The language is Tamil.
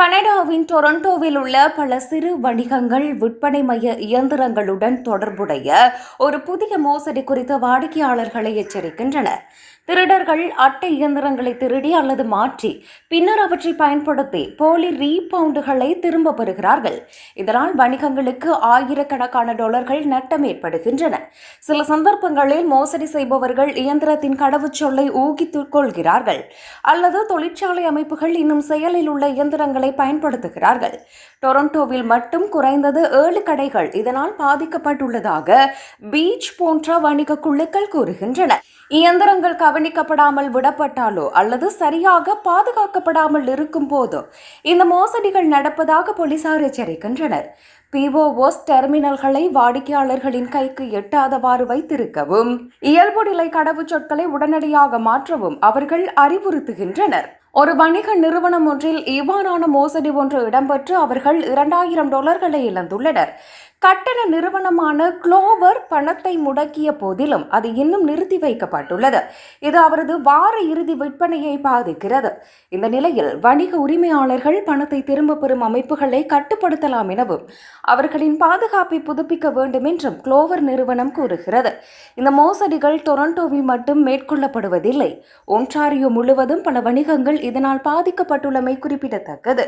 கனடாவின் டொரண்டோவில் உள்ள பல சிறு வணிகங்கள் விற்பனை மைய இயந்திரங்களுடன் தொடர்புடைய ஒரு புதிய மோசடி குறித்த வாடிக்கையாளர்களை எச்சரிக்கின்றனர். திருடர்கள் அட்டை இயந்திரங்களை திருடி அல்லது மாற்றி பின்னர் அவற்றை பயன்படுத்தி போலி ரீபவுண்டுகளை திரும்ப பெறுகிறார்கள். இதனால் வணிகங்களுக்கு ஆயிரக்கணக்கான டாலர்கள் நட்டம் ஏற்படுகின்றன. சில சந்தர்ப்பங்களில் மோசடி செய்பவர்கள் இயந்திரத்தின் கடவுச்சொல்லை ஊகித்துக் கொள்கிறார்கள். அல்லது தொழிற்சாலை அமைப்புகள் இன்னும் செயலில் உள்ள இயந்திரங்களை பயன்படுத்துகிறார்கள். டொரண்டோவில் மட்டும் குறைந்தது ஏழு கடைகள் இதனால் பாதிக்கப்பட்டுள்ளதாக பீச் போன்ற வணிக குழுக்கள் கூறுகின்றன. இயந்திரங்கள் கவனிக்கப்படாமல் விடப்பட்டாலோ அல்லது சரியாக பாதுகாக்கப்படாமல் இருக்கும் போதோ இந்த மோசடிகள் நடப்பதாக போலீசார் எச்சரிக்கின்றனர். பிஓஓஸ் டெர்மினல்களை வாடிக்கையாளர்களின் கைக்கு எட்டாதவாறு வைத்திருக்கவும் இயல்பு நிலை கடவுச்சொற்களை உடனடியாக மாற்றவும் அவர்கள் அறிவுறுத்துகின்றனர். ஒரு வணிக நிறுவனம் ஒன்றில் இவ்வாறான மோசடி ஒன்று இடம்பெற்று அவர்கள் இரண்டாயிரம் டாலர்களை இழந்துள்ளனர். கட்டண நிறுவனமான குளோவர் பணத்தை முடக்கிய போதிலும் அது இன்னும் நிறுத்தி வைக்கப்பட்டுள்ளது. இது அவரது வார இறுதி விற்பனையை பாதிக்கிறது. இந்த நிலையில் வணிக உரிமையாளர்கள் பணத்தை திரும்ப பெறும் அமைப்புகளை கட்டுப்படுத்தலாம் எனவும் அவர்களின் பாதுகாப்பை புதுப்பிக்க வேண்டும் என்றும் குளோவர் நிறுவனம் கூறுகிறது. இந்த மோசடிகள் டொரண்டோவில் மட்டும் மேற்கொள்ளப்படுவதில்லை. ஒன்றாரியோ முழுவதும் பல வணிகங்கள் இதனால் பாதிக்கப்பட்டுள்ளமை குறிப்பிடத்தக்கது.